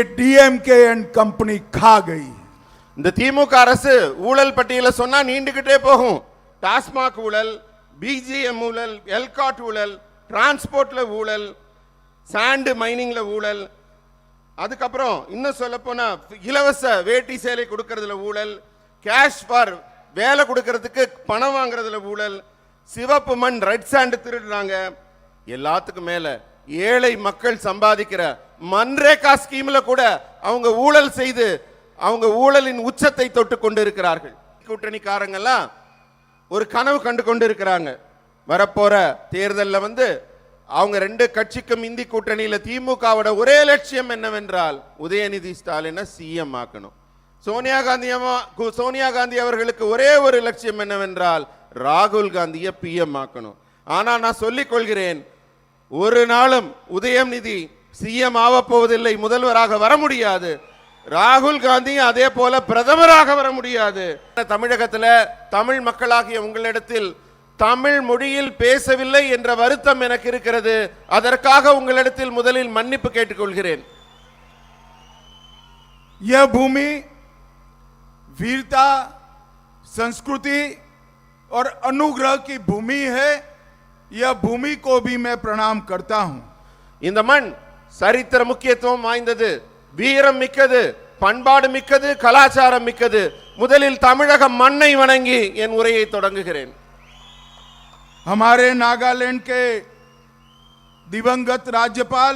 DMK and company காகை. இந்த திமுக அரசு ஊழல் பட்டியல சொன்னா நீண்டுகிட்டே போகும். டாஸ்மாக் ஊழல் பிஜிஎம் ஊழல் எல்காட் ஊழல் டிரான்ஸ்போர்ட்ல ஊழல் சாண்டு மைனிங்ல ஊழல். அதுக்கப்புறம் இன்னும் சொல்ல போனா இலவச வேட்டி சேலை கொடுக்கறதுல ஊழல் கேஷ் ஃபார் வேலை கொடுக்கறதுக்கு பணம் வாங்குறதுல ஊழல் சிவப்பு மண் ரெட் சாண்டு திருடுறாங்க. எல்லாத்துக்கும் மேலே ஏழை மக்கள் சம்பாதிக்கிற மன்ரேகா ஸ்கீம்ல கூட அவங்க ஊழல் செய்து அவங்க ஊழலின் உச்சத்தை தொட்டு கொண்டு இருக்கிறார்கள் கூட்டணிக்காரங்கெல்லாம் ஒரு கனவு கண்டு கொண்டு இருக்கிறாங்க வரப்போற தேர்தலில் வந்து அவங்க ரெண்டு கட்சிக்கும் இந்தி கூட்டணியில் திமுகவோட ஒரே லட்சியம் என்னவென்றால் உதயநிதி ஸ்டாலினை சிஎம் ஆக்கணும். சோனியா காந்தி சோனியா காந்தி அவர்களுக்கு ஒரே ஒரு லட்சியம் என்னவென்றால் ராகுல் காந்தியை பிஎம் ஆக்கணும். ஆனால் நான் சொல்லிக் கொள்கிறேன் ஒரு நாளும் உதயநிதி சிஎம் ஆகப் போவதில்லை முதல்வராக வர முடியாது ராகுல் காந்தியும் அதே போல பிரதமராக வர முடியாது தமிழகத்துல தமிழ் மக்களாகிய உங்களிடத்தில் தமிழ் மொழியில் பேசவில்லை என்ற வருத்தம் எனக்கு இருக்கிறது அதற்காக உங்களிடத்தில் முதலில் மன்னிப்பு கேட்டுக்கொள்கிறேன் यह भूमि वीरता संस्कृति और अनुग्रह की भूमि है यह भूमि को भी मैं प्रणाम करता हूं இந்த மண் சரித்திர முக்கியத்துவம் வாய்ந்தது வீரம் மிக்கது பண்பாடு மிக்கது கலாச்சாரம் மிக்கது முதலில் தமிழக மண்ணை வணங்கி என் உரையை தொடங்குகிறேன் हमारे नागालैंड के दिवंगत राज्यपाल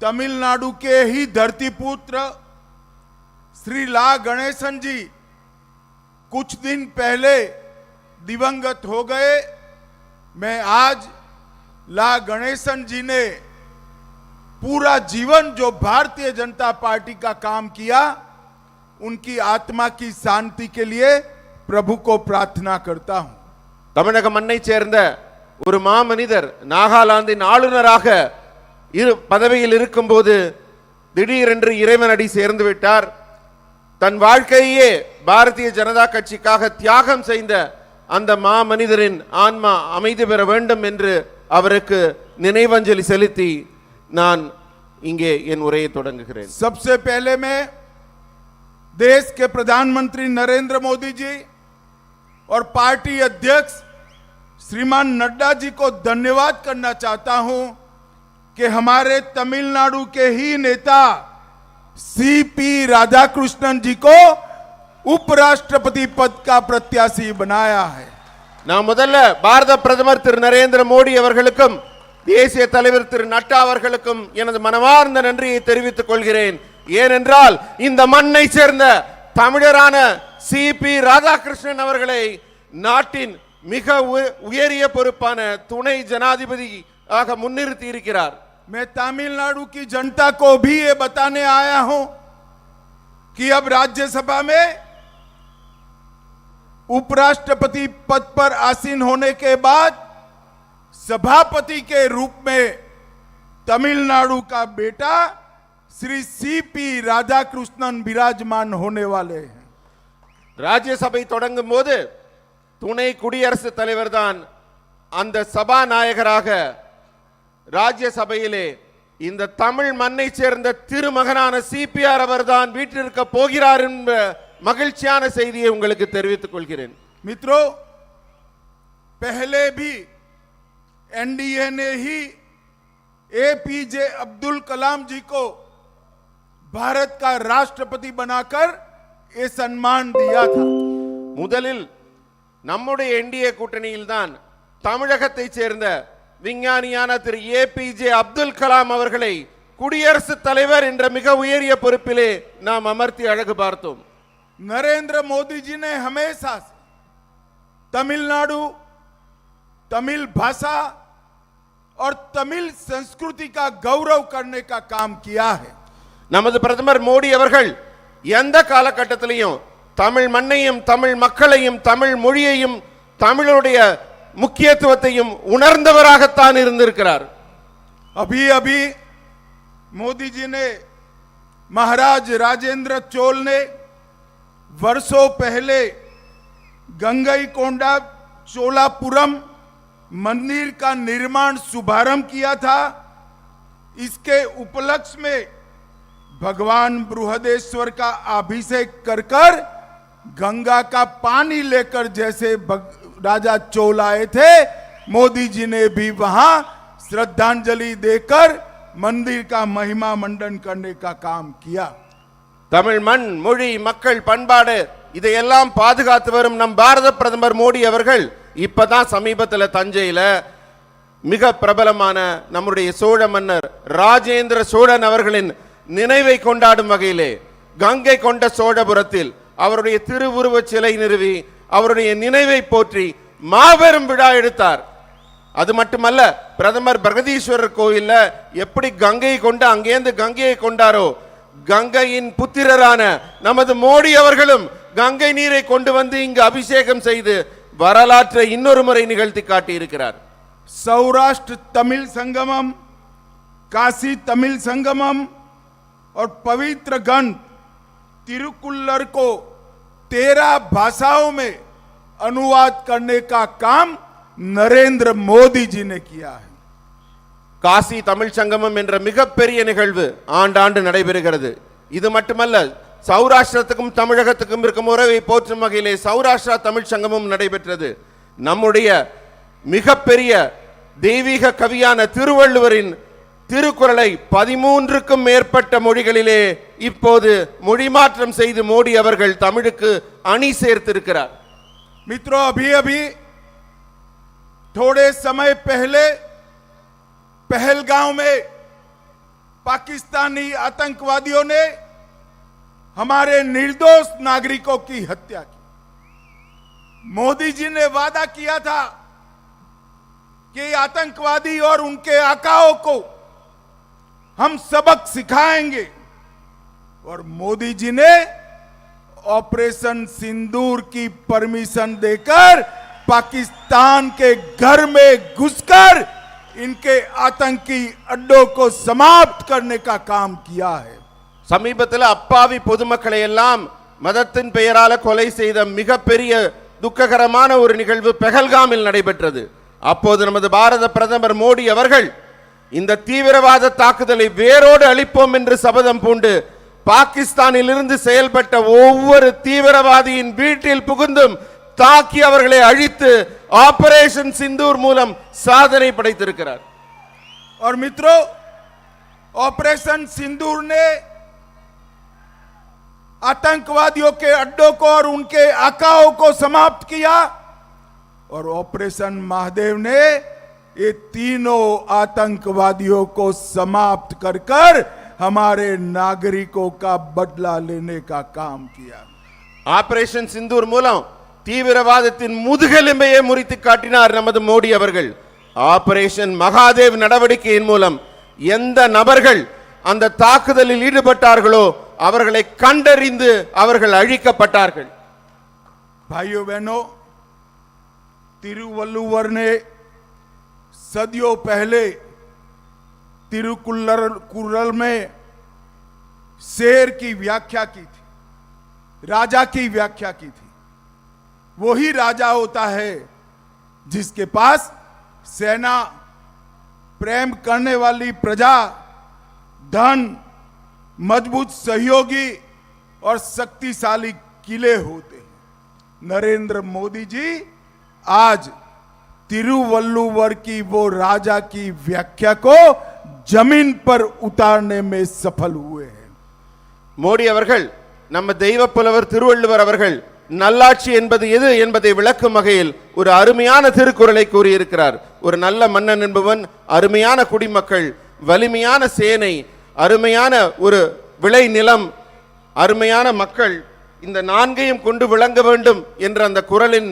तमिलनाडु के ही धरतीपुत्र श्री ला गणेशन जी कुछ दिन पहले दिवंगत हो गए मैं आज ला गणेशन जी ने पूरा जीवन जो भारतीय जनता पार्टी का काम किया उनकी आत्मा की शांति के लिए प्रभु को प्रार्थना करता हूं தமிழக மண்ணைச் சேர்ந்த ஒரு மாமனிதர் நாகாலாந்தின் ஆளுநராக இரு பதவியில் இருக்கும்போது திடீரென்று இறைவனடி சேர்ந்து விட்டார் தன் வாழ்க்கையே பாரதிய ஜனதா கட்சிக்காக தியாகம் செய்த அந்த மாமனிதரின் ஆன்மா அமைதி பெற வேண்டும் என்று அவருக்கு நினைவஞ்சலி செலுத்தி நான் இங்கே என் உரையை தொடங்குகிறேன் सबसे पहले मैं देश के प्रधानमंत्री नरेंद्र मोदी जी और पार्टी अध्यक्ष श्रीमान नड्डा जी को धन्यवाद करना चाहता हूं कि हमारे तमिलनाडु के ही नेता सीपी राधाकृष्णन जी को उपराष्ट्रपति पद का प्रत्याशी बनाया है நான் முதல்ல பாரத பிரதமர் திரு நரேந்திர மோடி அவர்களுக்கும் தேசிய தலைவர் திரு நட்டா அவர்களுக்கும் எனது மனமார்ந்த நன்றியை தெரிவித்துக் கொள்கிறேன் ஏனென்றால் இந்த மண்ணை சேர்ந்த தமிழரான சி பி ராதாகிருஷ்ணன் அவர்களை நாட்டின் மிக உய- உயரிய பொறுப்பான துணை ஜனாதிபதி ஆக முன்னிறுத்தி இருக்கிறார் मैं तमिलनाडु की जनता को भी ये बताने आया हूं कि अब राज्यसभा में उपराष्ट्रपति पद पर आसीन होने के बाद सभापति के रूप में तमिलनाडु का बेटा श्री सीपी राधाकृष्णन विराजमान होने वाले हैं ராஜ்யசபை தொடங்கும் போது துணை குடியரசுத் தலைவர் தான் அந்த சபாநாயகராக ராஜ்யசபையிலே இந்த தமிழ் மண்ணை சேர்ந்த திருமகனான சிபிஆர் அவர்தான் வீட்டிற்க போகிறார் என்ற மகிழ்ச்சியான செய்தியை உங்களுக்கு தெரிவித்துக் கொள்கிறேன் मित्रों पहले भी एनडीए ने ही एपीजे अब्दुल कलाम जी को भारत का राष्ट्रपति बनाकर ये सम्मान दिया था முதலில் நம்முடைய என்டிஏ கூட்டணியில் தான் தமிழகத்தை சேர்ந்த விஞ்ஞானியான திரு ஏபிஜே அப்துல் கலாம் அவர்களை குடியரசுத் தலைவர் என்ற மிக உயரிய பொறுப்பிலே நாம் அமர்த்தி அழகு பார்த்தோம் नरेंद्र मोदी जी ने हमेशा से तमिलनाडु तमिल भाषा और तमिल संस्कृति का गौरव करने का काम किया है நமது பிரதமர் மோடி அவர்கள் எந்த காலகட்டத்திலையும் தமிழ் மண்ணையும் தமிழ் மக்களையும் தமிழ் மொழியையும் தமிழுடைய முக்கியத்துவத்தையும் உணர்ந்தவராகத்தான் இருந்திருக்கிறார் अभी अभी मोदी जी ने महाराज राजेंद्र चोल ने वर्षों पहले गंगई कोंडा चोलापुरम मंदिर का निर्माण शुभारंभ किया था। इसके उपलक्ष्य में भगवान बृहदेश्वर का अभिषेक कर कर गंगा का पानी लेकर जैसे राजा चोल आए थे, मोदी जी ने भी वहाँ श्रद्धांजलि देकर मंदिर का महिमा मंडन करने का काम किया। தமிழ் மண் மொழி மக்கள் பண்பாடு இதையெல்லாம் பாதுகாத்து வரும் நம் பாரத பிரதமர் மோடி அவர்கள் இப்பதான் சமீபத்தில் தஞ்சையில் மிக பிரபலமான நம்முடைய சோழ மன்னர் ராஜேந்திர சோழன் அவர்களின் நினைவை கொண்டாடும் வகையிலே கங்கை கொண்ட சோழபுரத்தில் அவருடைய திருவுருவச் சிலை நிறுவி அவருடைய நினைவை போற்றி மாபெரும் விழா எடுத்தார். அது மட்டுமல்ல பிரதமர் பிரகதீஸ்வரர் கோயிலில் எப்படி கங்கையை கொண்டு அங்கேருந்து கங்கையை கொண்டாரோ கங்கையின் புத்திரரான நமது மோடி அவர்களும் கங்கை நீரை கொண்டு வந்து இங்கு அபிஷேகம் செய்து வரலாற்றை இன்னொரு முறை நிகழ்த்தி காட்டியிருக்கிறார் सौराष्ट्र तमिल संगमम काशी तमिल संगमम और पवित्र गंध तिरुकुल्लर को तेरह भाषाओं में अनुवाद करने का काम नरेंद्र मोदी जी ने किया है காசி தமிழ் சங்கமம் என்ற மிகப்பெரிய நிகழ்வு ஆண்டாண்டு நடைபெறுகிறது இது மட்டுமல்ல சௌராஷ்டிரத்துக்கும் தமிழகத்துக்கும் இருக்கும் உறவை போற்றும் வகையிலே சௌராஷ்டிரா தமிழ் சங்கமம் நடைபெற்றது நம்முடைய மிகப்பெரிய தெய்வீக கவியான திருவள்ளுவரின் திருக்குறளை பதிமூன்றுக்கும் மேற்பட்ட மொழிகளிலே இப்போது மொழிமாற்றம் செய்து மோடி அவர்கள் தமிழுக்கு அணி சேர்த்திருக்கிறார் मित्रों अभी अभी थोड़े समय पहले पहलगांव में पाकिस्तानी आतंकवादियों ने हमारे निर्दोष नागरिकों की हत्या की। मोदी जी ने वादा किया था कि आतंकवादी और उनके आकाओं को हम सबक सिखाएँगे और मोदी जी ने ऑपरेशन सिंदूर की परमिशन देकर पाकिस्तान के घर में घुसकर इनके आतंकी अड्डों को समाप्त करने का काम किया है சமீபத்தில் அப்பாவி பொதுமக்களை எல்லாம் மதத்தின் பெயரால கொலை செய்த மிகப்பெரிய துக்ககரமான ஒரு நிகழ்வு பெஹல்காமில் நடைபெற்றது அப்போது நமது பாரத பிரதமர் மோடி அவர்கள் இந்த தீவிரவாத தாக்குதலை வேரோடு அழிப்போம் என்று சபதம் பூண்டு பாகிஸ்தானில் இருந்து செயல்பட்ட ஒவ்வொரு தீவிரவாதியின் வீட்டில் புகுந்தும் தாக்கி அவர்களை அழித்து ஆபரேஷன் சிந்தூர் மூலம் சாதனை படைத்திருக்கிறார் और मित्रों ऑपरेशन सिंदूर ने आतंकवादियों के अड्डों को और उनके आकाओं को समाप्त किया और ऑपरेशन महादेव ने ये तीनों आतंकवादियों को समाप्त कर कर हमारे नागरिकों का बदला लेने का काम किया ஆபரேஷன் சிந்தூர் மூலம் தீவிரவாதத்தின் முதுகெலும்பையே முறித்து காட்டினார் நமது மோடி அவர்கள். ஆபரேஷன் மகாதேவ் நடவடிக்கையின் மூலம் எந்த நபர்கள் அந்த தாக்குதலில் ஈடுபட்டார்களோ அவர்களை கண்டறிந்து அவர்கள் அழிக்கப்பட்டார்கள். ભાઈઓ બહેનો તિરુવલ્લુવરને સદીઓ પહેલે તિરુકુલ્લર કુરલ મેં શેર કી વ્યાખ્યા કી थी રાજા કી વ્યાખ્યા કી वो ही राजा होता है जिसके पास सेना, प्रेम करने वाली प्रजा, धन, मज़बूत सहयोगी और शक्तिशाली किले होते हैं। नरेंद्र मोदी जी, आज तिरुवल्लुवर की वो राजा की व्याख्या को ज़मीन पर उतारने में सफल हुए हैं। मोदी नम दैव पुलवर तिरुवल्लुवर நல்லாட்சி என்பது எது என்பதை விளக்கும் வகையில் ஒரு அருமையான திருக்குறளை கூறியிருக்கிறார் ஒரு நல்ல மன்னன் என்பவன் அருமையான குடிமக்கள் வலிமையான சேனை அருமையான ஒரு விளை நிலம் அருமையான மக்கள் இந்த நான்கையும் கொண்டு விளங்க வேண்டும் என்ற அந்த குறளின்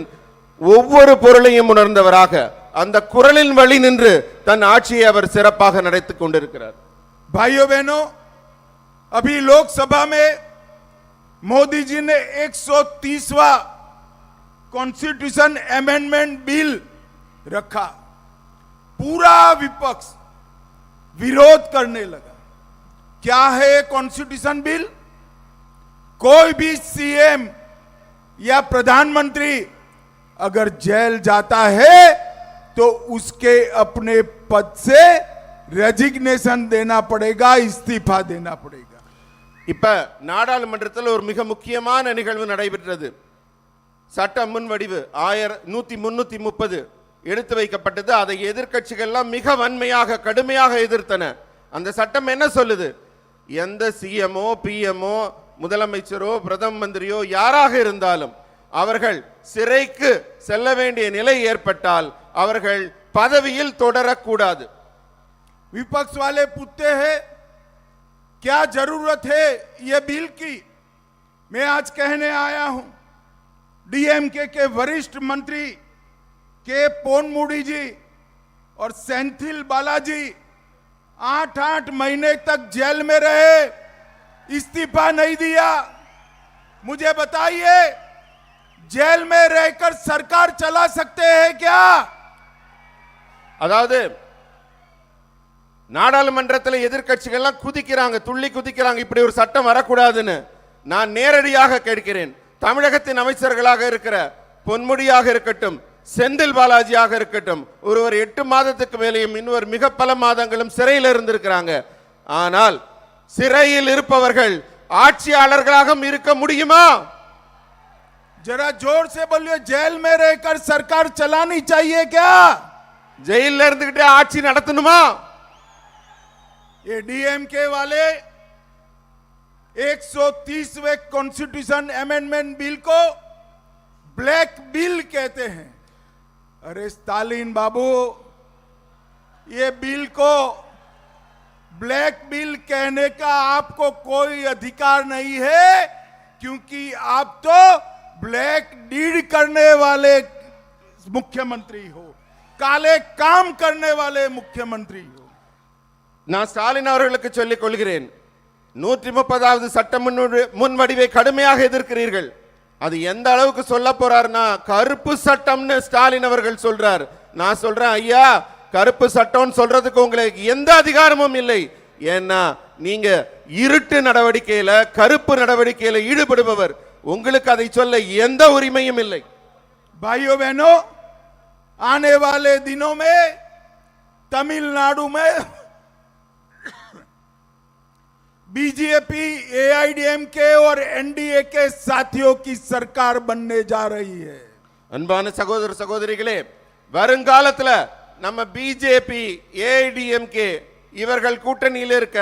ஒவ்வொரு பொருளையும் உணர்ந்தவராக அந்த குறளின் வழி நின்று தன் ஆட்சியை அவர் சிறப்பாக நடத்திக் கொண்டிருக்கிறார் भाइयों बहनों अभी लोकसभा में मोदी जी ने 130वां कॉन्स्टिट्यूशन अमेंडमेंट बिल रखा। पूरा विपक्ष विरोध करने लगा। क्या है कॉन्स्टिट्यूशन बिल कोई भी सीएम या प्रधानमंत्री अगर जेल जाता है तो उसके अपने पद से रेजिग्नेशन देना पड़ेगा, इस्तीफा देना पड़ेगा। இப்போ நாடாளுமன்றத்தில் ஒரு மிக முக்கியமான நிகழ்வு நடைபெற்றது. சட்ட முன்வடிவு ஆயிர நூற்றி முந்நூற்றி முப்பது எடுத்து வைக்கப்பட்டது. அதை எதிர்கட்சிகள்லாம் மிக வன்மையாக கடுமையாக எதிர்த்தன. அந்த சட்டம் என்ன சொல்லுது? எந்த சிஎம்ஓ பிஎம்ஓ முதலமைச்சரோ பிரதம மந்திரியோ யாராக இருந்தாலும் அவர்கள் சிறைக்கு செல்ல வேண்டிய நிலை ஏற்பட்டால் அவர்கள் பதவியில் தொடரக்கூடாது. விபக்ஸ் வாலே புத்தே क्या ज़रूरत है ये बिल की? मैं आज कहने आया हूँ। डीएमके के वरिष्ठ मंत्री के पोनमुड़ी जी और सेंथिल बालाजी आठ आठ महीने तक जेल में रहे, इस्तीफा नहीं दिया। मुझे बताइए, जेल में रहकर सरकार चला सकते हैं क्या? अदादेव நாடாளுமன்றத்தில் எதிர்க்கட்சிகள்லாம் குதிக்கிறாங்க துள்ளி குதிக்கிறாங்க இப்படி ஒரு சட்டம் வரக்கூடாதுன்னு நான் நேரடியாக கேட்கிறேன் தமிழகத்தின் அமைச்சர்களாக இருக்கிற பொன்முடியாக இருக்கட்டும் செந்தில் பாலாஜியாக இருக்கட்டும் ஒருவர் எட்டு மாதத்துக்கு மேலேயும் இன்னொரு மிக பல மாதங்களும் சிறையில் இருந்திருக்கிறாங்க ஆனால் சிறையில் இருப்பவர்கள் ஆட்சியாளர்களாக இருக்க முடியுமா जरा जोर से बोलिए जेल में रहकर सरकार चलानी चाहिए क्या ஜெயில இருந்துகிட்டே ஆட்சி நடத்தணுமா ये डीएमके वाले 130वें कॉन्स्टिट्यूशन अमेंडमेंट बिल को ब्लैक बिल कहते हैं। अरे स्टालिन बाबू, ये बिल को ब्लैक बिल कहने का आपको कोई अधिकार नहीं है, क्योंकि आप तो ब्लैक डीड करने वाले मुख्यमंत्री हो, काले काम करने वाले मुख्यमंत्री हो। நான் ஸ்டாலின் அவர்களுக்கு சொல்லிக் கொள்கிறேன் நூற்றி முப்பதாவது சட்ட முன்வடி- முன்வடிவை கடுமையாக எதிர்க்கிறீர்கள் அது எந்த அளவுக்கு சொல்ல போறாருன்னா கருப்பு சட்டம்னு ஸ்டாலின் அவர்கள் சொல்றார் நான் சொல்றேன் ஐயா கருப்பு சட்டம்னு சொல்றதுக்கு உங்களுக்கு எந்த அதிகாரமும் இல்லை ஏன்னா நீங்க இருட்டு நடவடிக்கையில கருப்பு நடவடிக்கையில ஈடுபடுபவர் உங்களுக்கு அதை சொல்ல எந்த உரிமையும் இல்லை भाइयों बहनों आने वाले दिनों में तमिलनाडु में बीजेपी एआईडीएमके और एनडीए के साथियों की सरकार बनने जा रही है அன்பான சகோதர சகோதரிகளே வருங்காலத்துல நம்ம பிஜேபி ஏஐடிஎம்கே இவர்கள் கூட்டணியில் இருக்க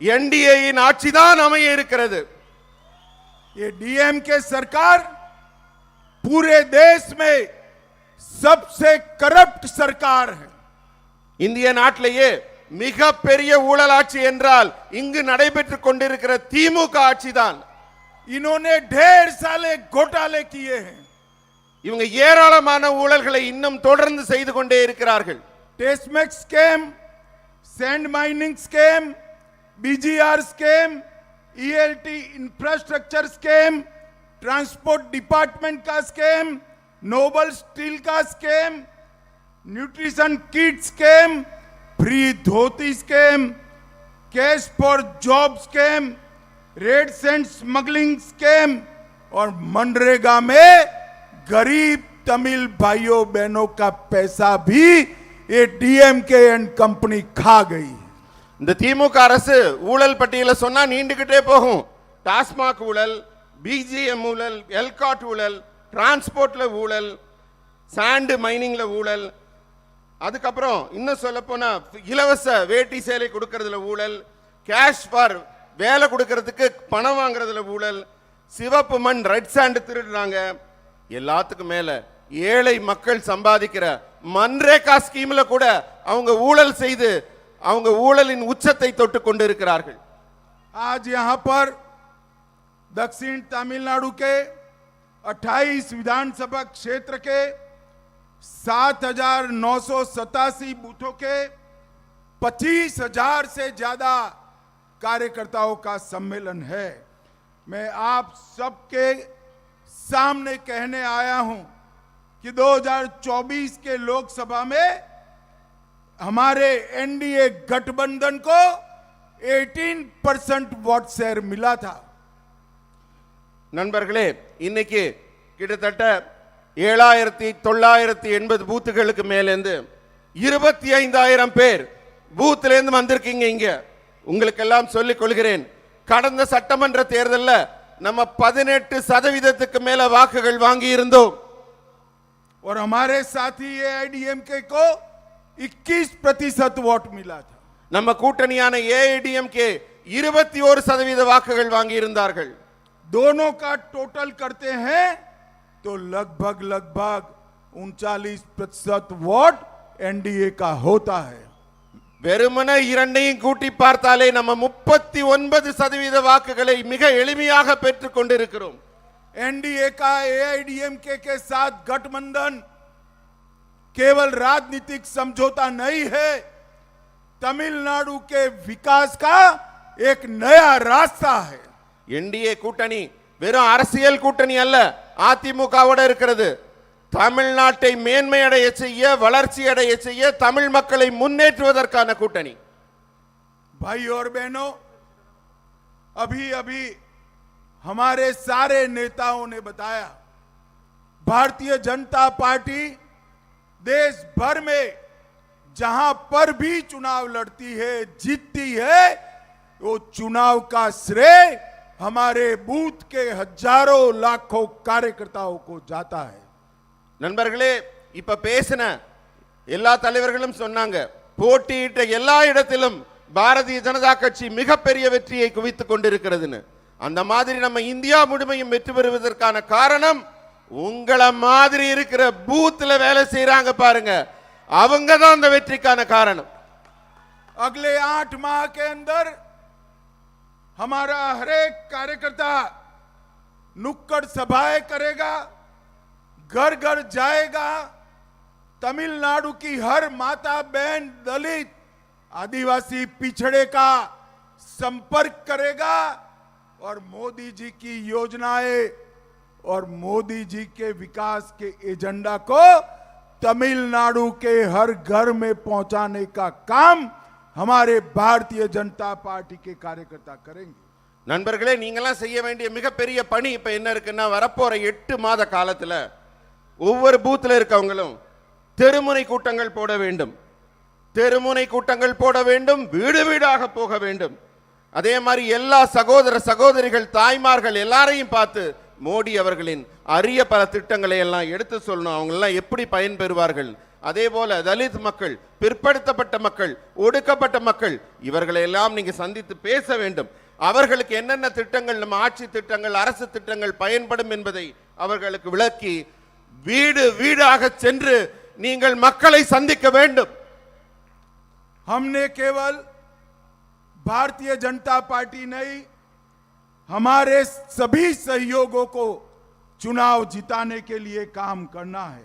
என்டிஏயின் ஆட்சி தான் அமைய இருக்கிறது ये डीएमके सरकार पूरे देश में सबसे करप्ट सरकार है இந்திய நாட்டிலேயே மிக பெரிய ஊழலாட்சி என்றால் இங்கு நடைபெற்றுக் கொண்டிருக்கிற திமுக ஆட்சி தான் इन्होंने ढेर साले घोटाले किए हैं இவங்க ஏராளமான ஊழல்களை இன்னும் தொடர்ந்து செய்து கொண்டே இருக்கிறார்கள் TASMAC scam sand mining scam BGR scam ELT infrastructure scam transport department का स्कैम नोबल स्टील का scam nutrition kit scam free dhoti scam cash for job scam red sent smuggling scam और मनरेगा में गरीब तमिल भाइयों बहनों का पैसा भी ये डीएमके एंड कंपनी खा गई இந்த திமுக அரசு ஊழல் பட்டியல சொன்னா நீண்டுகிட்டே போகும் டாஸ்மாக் ஊழல் பிஜிஎம் ஊழல் எல்காட் ஊழல் டிரான்ஸ்போர்ட்ல ஊழல் சாண்டு மைனிங்ல ஊழல் அதுக்கப்புறம் இன்னும் சொல்ல போனா இலவச வேட்டி சேலை கொடுக்கறதுல ஊழல் கேஷ் ஃபார் வேலை கொடுக்கறதுக்கு பணம் வாங்குறதுல ஊழல் சிவப்பு மண் ரெட் சாண்டு திருடுறாங்க எல்லாத்துக்கும் மேல ஏழை மக்கள் சம்பாதிக்கிற மன்ரேகா ஸ்கீம்ல கூட அவங்க ஊழல் செய்து அவங்க ஊழலின் உச்சத்தை தொட்டு கொண்டிருக்கிறார்கள் आज यहां पर दक्षिण तमिलनाडु के 28 विधानसभा क्षेत्र के 7,987 बूथों के 25,000 से ज्यादा कार्यकर्ताओं का सम्मेलन है मैं आप सबके सामने कहने आया हूं कि 2024 के लोकसभा में हमारे एनडीए गठबंधन को 18 परसेंट वोट शेयर मिला था நண்பர்களே இன்னைக்கு கிட்டத்தட்ட ஏழாயிரத்தி தொள்ளாயிரத்தி எண்பது பூத்துகளுக்கு மேலேந்து இருபத்தி ஐந்தாயிரம் பேர் பூத்துல இருந்து வந்திருக்கீங்க இங்க உங்களுக்கெல்லாம் சொல்லிக் கொள்கிறேன் கடந்த சட்டமன்ற தேர்தல்ல நம்ம பதினெட்டு சதவீதத்துக்கு மேல வாக்குகள் வாங்கி இருந்தோம் और हमारे साथी एआईडीएमके को 21 प्रतिशत वोट मिला था நம்ம கூட்டணியான ஏஐடிஎம்கே இருபத்தி ஒரு சதவீத வாக்குகள் வாங்கி இருந்தார்கள் दोनों का टोटल करते हैं तो लगभग लगभग उनचालीस प्रतिशत वोट एनडीए का होता है வெறுமன இரண்டையும் கூட்டி பார்த்தாலே நம்ம முப்பத்தி ஒன்பது சதவீத வாக்குகளை மிக எளிமையாக பெற்றுக் கொண்டிருக்கிறோம் एनडीए का एआईडीएमके के साथ गठबंधन केवल राजनीतिक समझौता नहीं है तमिलनाडु के विकास का एक नया रास्ता है என்டிஏ கூட்டணி வெறும் அரசியல் கூட்டணி அல்ல அதிமுகவோட இருக்கிறது தமிழ்நாட்டை மேன்மையடைய செய்ய வளர்ச்சி அடைய செய்ய தமிழ் மக்களை முன்னேற்றுவதற்கான கூட்டணி भाई और बहनों अभी अभी हमारे सारे नेताओं ने बताया भारतीय जनता पार्टी देश भर में जहां पर भी चुनाव लड़ती है जीतती है वो चुनाव का श्रेय हमारे बूथ के हजारों लाखों कार्यकर्ताओं को जाता है நண்பர்களே இப்ப பேசின எல்லா தலைவர்களும் சொன்னாங்க போட்டியிட்ட எல்லா இடத்திலும் பாரதிய ஜனதா கட்சி மிகப்பெரிய வெற்றியை குவித்துக் கொண்டிருக்கிறதுன்னு அந்த மாதிரி நம்ம இந்தியா முழுமையும் வெற்றி பெறுவதற்கான காரணம் உங்களை மாதிரி இருக்கிற பூத்ல வேலை செய்யறாங்க பாருங்க அவங்க தான் அந்த வெற்றிக்கான காரணம் अगले आठ माह के अंदर हमारा हरेक कार्यकर्ता नुक्कड़ सभाएँ करेगा घर घर जाएगा, तमिलनाडु की हर माता बहन दलित, आदिवासी पिछड़े का संपर्क करेगा और मोदी जी की योजनाएँ और मोदी जी के विकास के एजेंडा को तमिलनाडु के हर घर में पहुँचाने का काम हमारे भारतीय जनता पार्टी के कार्यकर्ता करेंगे நண்பர்களே நீங்கெல்லாம் செய்ய வேண்டிய மிகப்பெரிய பணி இப்ப என்ன இருக்குன்னா வரப்போற எட்டு மாத காலத்துல ஒவ்வொரு பூத்துல இருக்கவங்களும் தெருமுனை கூட்டங்கள் போட வேண்டும் தெருமுனை கூட்டங்கள் போட வேண்டும் வீடு வீடாக போக வேண்டும் அதே மாதிரி எல்லா சகோதர சகோதரிகள் தாய்மார்கள் எல்லாரையும் பார்த்து மோடி அவர்களின் அரிய பல திட்டங்களை எல்லாம் எடுத்து சொல்லணும் அவங்க எல்லாம் எப்படி பயன்பெறுவார்கள் அதே போல தலித் மக்கள் பிற்படுத்தப்பட்ட மக்கள் ஒடுக்கப்பட்ட மக்கள் இவர்களை எல்லாம் நீங்க சந்தித்து பேச வேண்டும் அவர்களுக்கு என்னென்ன திட்டங்கள் நம்ம ஆட்சி திட்டங்கள் அரசு திட்டங்கள் பயன்படும் என்பதை அவர்களுக்கு விளக்கி வீடு வீடாக சென்று நீங்கள் மக்களை சந்திக்க வேண்டும் हमने केवल भारतीय जनता पार्टी नहीं हमारे सभी सहयोगों को चुनाव जिताने के लिए काम करना है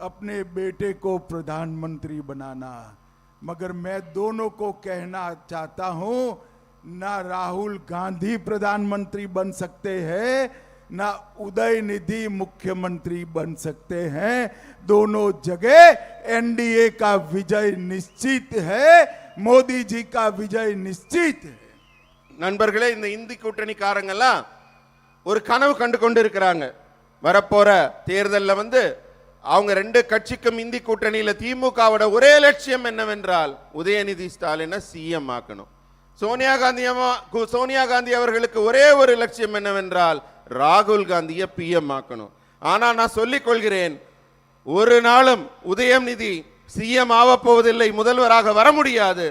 अपने बेटे को प्रधानमंत्री बनाना मगर मैं दोनों को कहना चाहता हूं ना राहुल गांधी प्रधानमंत्री बन सकते हैं ना उदय निधि मुख्यमंत्री बन सकते हैं दोनों जगह एनडीए का विजय निश्चित है मोदी जी का विजय निश्चित है நண்பர்களே இந்த இந்தி கூட்டணிக்காரங்கெல்லாம் ஒரு கனவு கண்டு கொண்டு இருக்கிறாங்க வரப்போற தேர்தல்ல வந்து அவங்க ரெண்டு கட்சிக்கும் இந்தி கூட்டணியில் திமுகவோட ஒரே லட்சியம் என்னவென்றால் உதயநிதி ஸ்டாலினை சிஎம் ஆக்கணும். சோனியா காந்தி சோனியா காந்தி அவர்களுக்கு ஒரே ஒரு லட்சியம் என்னவென்றால் ராகுல் காந்தியை பிஎம் ஆக்கணும். ஆனால் நான் சொல்லிக் கொள்கிறேன் ஒரு நாளும் உதயநிதி சிஎம் ஆவப்போவதில்லை முதல்வராக வர முடியாது.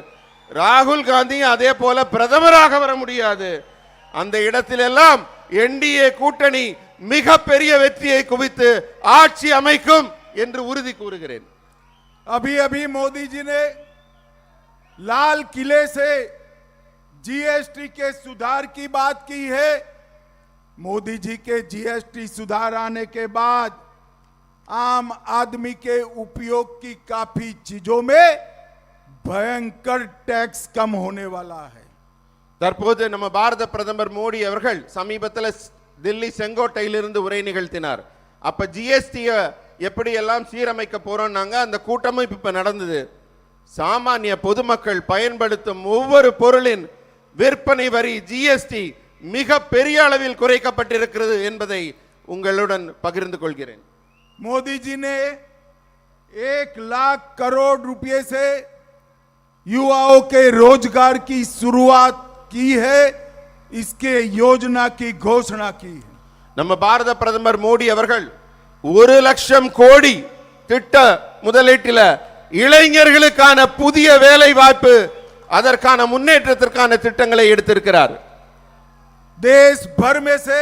ராகுல் காந்தி அதே போல பிரதமராக வர முடியாது. அந்த இடத்திலெல்லாம் என்டிஏ கூட்டணி மிகப்பெரிய வெற்றியை குவித்து ஆட்சி அமைக்கும் என்று உறுதி கூறுகிறேன் अभी अभी मोदी जी ने लाल किले से जीएसटी के सुधार की बात की है मोदी जी के जीएसटी सुधार आने के बाद आम आदमी के उपयोग की काफी चीजों में भयंकर टैक्स कम होने वाला है தற்போது நம்ம பாரத பிரதமர் மோடி அவர்கள் சமீபத்தில் ஸ்- தில்லி செங்கோட்டையிலிருந்து உரை நிகழ்த்தினார் அப்ப ஜிஎஸ்டிய எப்படி எல்லாம் சீரமைக்க போறோம்னாங்க அந்த கூட்டமும் இப்ப நடந்தது சாமானிய பொதுமக்கள் பயன்படுத்தும் ஒவ்வொரு பொருளின் விற்பனை வரி ஜிஎஸ்டி மிக பெரிய அளவில் குறைக்கப்பட்டிருக்கிறது என்பதை உங்களுடன் பகிர்ந்து கொள்கிறேன் मोदी जी ने एक लाख करोड़ रुपए से युवाओं के रोजगार की शुरुआत की है इसके योजना की घोषणा की है நம்ம பாரத பிரதமர் மோடி அவர்கள் ஒரு லட்சம் கோடி திட்ட முதலீட்டில இளைஞர்களுக்கான புதிய வேலை வாய்ப்பு அதற்கான முன்னேற்றத்திற்கான திட்டங்களை எடுத்திருக்கிறார் देश भर में से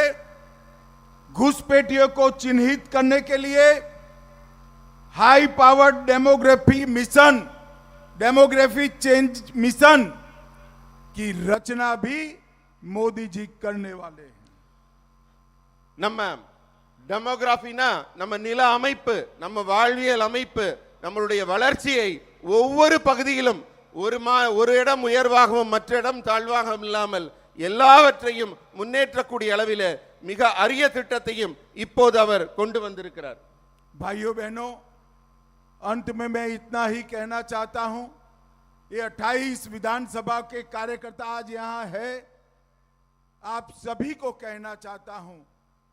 घुसपैठियों को चिन्हित करने के लिए high powered demography mission demography change mission की रचना भी मोदी जी करने वाले हैं நம்ம டெமோகிராஃபினா நம்ம நில அமைப்பு நம்ம வாழ்வியல் அமைப்பு நம்மளுடைய வளர்ச்சியை ஒவ்வொரு பகுதியிலும் ஒரு மா ஒரு இடம் உயர்வாகவும் மற்ற இடம் தாழ்வாகவும் இல்லாமல் எல்லாவற்றையும் முன்னேற்றக்கூடிய அளவில் மிக அரிய திட்டத்தையும் இப்போது அவர் கொண்டு வந்திருக்கிறார் भाइयों बहनों अंत में मैं इतना ही कहना चाहता हूं ये 28 विधानसभा के कार्यकर्ता आज यहां है आप सभी को कहना चाहता हूँ,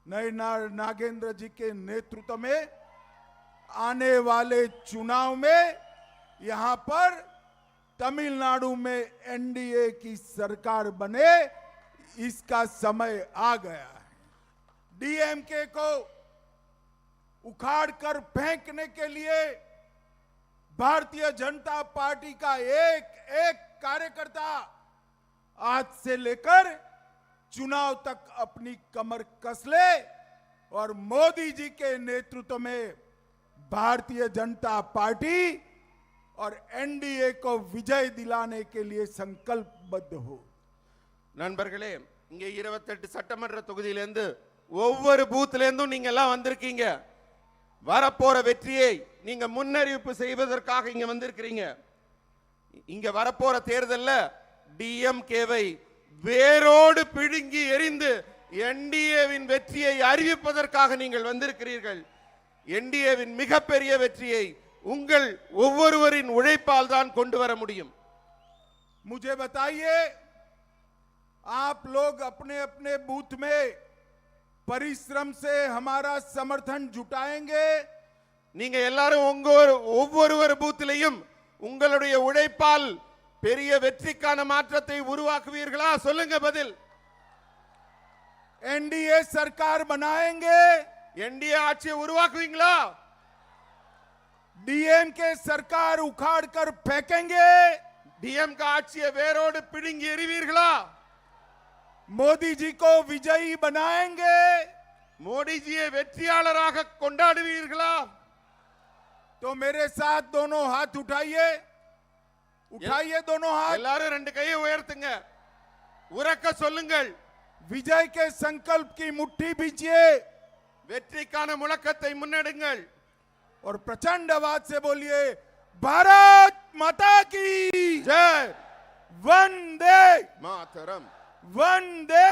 नए नार नागेंद्र जी के नेतृत्व में, आने वाले चुनाव में, यहाँ पर तमिलनाडु में एनडीए की सरकार बने, इसका समय आ गया है। डीएमके को उखाड़ कर फेंकने के लिए भारतीय जनता पार्टी का एक एक कार्यकर्ता आज से लेकर चुनाव तक अपनी कमर कस ले और मोदी जी के नेतृत्व में भारतीय जनता पार्टी और एनडीए को विजय दिलाने के लिए संकल्पबद्ध हो நண்பர்களே இங்கே இருபத்தெட்டு சட்டமன்ற தொகுதியிலேருந்து ஒவ்வொரு பூத்திலேருந்தும் நீங்க எல்லாம் வந்திருக்கீங்க வரப்போற வெற்றியை நீங்க முன்னறிவிப்பு செய்வதற்காக இங்க வந்திருக்கிறீங்க இங்க வரப்போற தேர்தல்ல டிஎம்கேவை வேரோடு பிடுங்கி எறிந்து என்டிஏவின் வெற்றியை அறிவிப்பதற்காக நீங்கள் வந்திருக்கிறீர்கள் என்டிஏவின் மிகப்பெரிய வெற்றியை உங்கள் ஒவ்வொருவரின் உழைப்பால் தான் கொண்டு வர முடியும் मुझे बताइए आप लोग अपने अपने बूथ में परिश्रम से हमारा समर्थन जुटाएंगे நீங்க எல்லாரும் உங்க ஒவ்வொருவர் பூத்திலையும் உங்களுடைய உழைப்பால் பெரிய வெற்றிக்கான மாற்றத்தை உருவாக்குவீர்களா சொல்லுங்க பதில் एनडीए सरकार बनाएंगे என்டிஏ ஆட்சியை உருவாக்குவீங்களா डीएम के सरकार उखाड़ कर फेंकेंगे டிஎம்கே ஆட்சியை வேரோடு பிடுங்கி எறிவீர்களா मोदी जी को विजयी बनाएंगे மோடிஜியை வெற்றியாளராக கொண்டாடுவீர்களா तो मेरे साथ दोनों हाथ उठाइए उठाइए दोनों हाथ எல்லாரும் ரெண்டு கையை உயர்த்துங்க உறக்க சொல்லுங்கள் विजय के संकल्प की मुट्ठी भीजिए வெற்றிக்கான முழக்கத்தை முன்னெடுங்கள் और प्रचंड आवाज से बोलिए भारत माता की ஜெய் वंदे மாதரம் वंदे